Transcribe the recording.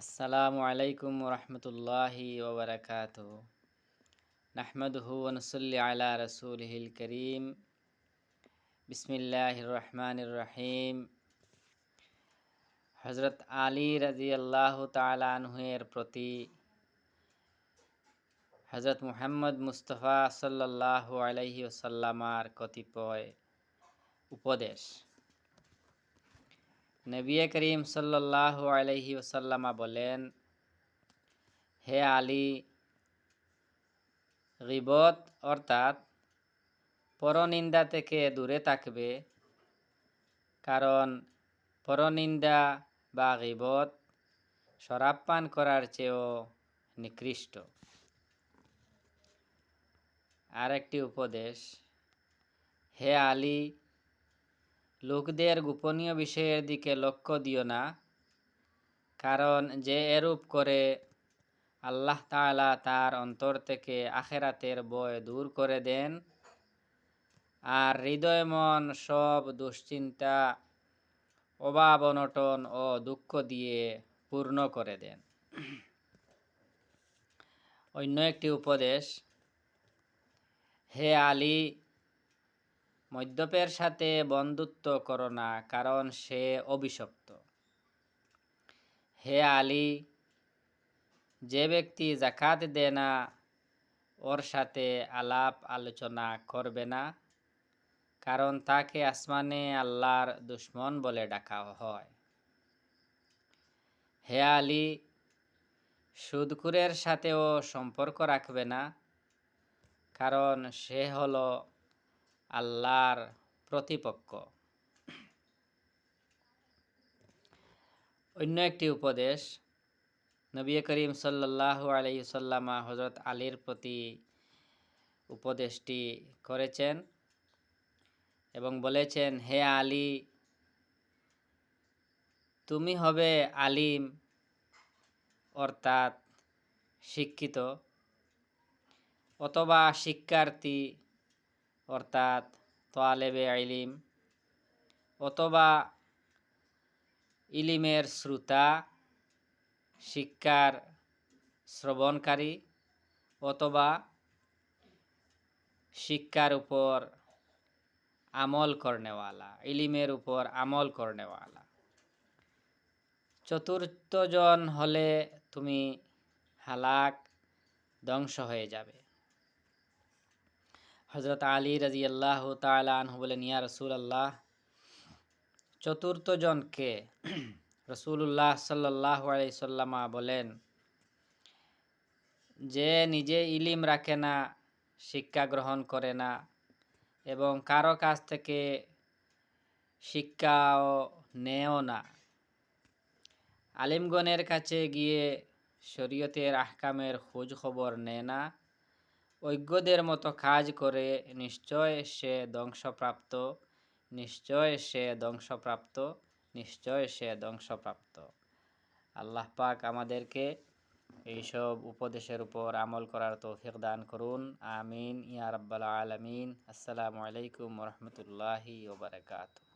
আসসালামু আলাইকুম রহমতুল্লাহি ওবরাকাত নাহমদহু ওনসল্লি আলা রসুলহিল করিম বিসমিল্লাহ রহমান রহিম হজরত আলী রাজি আল্লাহ তালানহের প্রতি হজরত মুহাম্মদ মুস্তফা সাল্লাহ আলহি ওসাল্লামার কতিপয় উপদেশ নবী করিম সাল্লাহ আলহি ওসাল্লামা বলেন, হে আলী, গিবত অর্থাৎ পরনিন্দা থেকে দূরে থাকবে, কারণ পরনিন্দা বা গিবত শরাব পান করার চেয়েও নিকৃষ্ট। আরেকটি উপদেশ, হে আলী লোকদের গোপনীয় বিষয়ের দিকে লক্ষ্য দিও না, কারণ যে এরূপ করে আল্লাহ তালা তার অন্তর থেকে আখেরাতের বয় দূর করে দেন। আর হৃদয়, মন সব দুশ্চিন্তা, অভাব, অনটন ও দুঃখ দিয়ে পূর্ণ করে দেন। অন্য একটি উপদেশ, হে আলী মদ্যপের সাথে বন্ধুত্ব করো না, কারণ সে অভিশপ্ত। হে আলী, যে ব্যক্তি জাকাত দেয় না, ওর সাথে আলাপ আলোচনা করবে না, কারণ তাকে আসমানে আল্লাহর দুশ্মন বলে ডাকা হয়। হে আলী, সুদকুরের সাথেও সম্পর্ক রাখবে না, কারণ সে হলো আল্লাহর প্রতিপক্ষ। অন্য একটি উপদেশ, নবী করিম সাল্লাহ আলাইসাল্লামা হজরত আলীর প্রতি উপদেশটি করেছেন এবং বলেছেন, হে আলী, তুমি হবে আলিম অর্থাৎ শিক্ষিত, অথবা শিক্ষার্থী অর্থাৎ তোয়ালেবে আইলিম অথবা ইলিমের শ্রোতা, শিক্ষার শ্রবণকারী অথবা শিক্ষার উপর আমল করনেওয়ালা, ইলিমের উপর আমল করনেওয়ালা। চতুর্থজন হলে তুমি হালাক ধ্বংস হয়ে যাবে। হজরত আলী রাজি আল্লাহ তালু বলেন, ইয়া রসুল আল্লাহ চতুর্থ জনকে রসুল্লাহ সাল্লাহ আলাইসাল্লামা বলেন, যে নিজে ইলিম রাখে না, শিক্ষা গ্রহণ করে না এবং কারও কাছ থেকে শিক্ষাও নেও না। আলিমগণের কাছে গিয়ে শরীয়তের আহকামের খোঁজ খবর নেয় না ঐজ্ঞদের মতো কাজ করে নিশ্চয় সে ধ্বংসপ্রাপ্ত, নিশ্চয় সে ধ্বংসপ্রাপ্ত, নিশ্চয় সে ধ্বংসপ্রাপ্ত। আল্লাহ পাক আমাদেরকে এইসব উপদেশের উপর আমল করার তৌফিক দান করুন। আমিন। ইয়া রাব্বাল আলামিন। আসসালামু আলাইকুম রহমতুল্লাহি ওবরাকাতু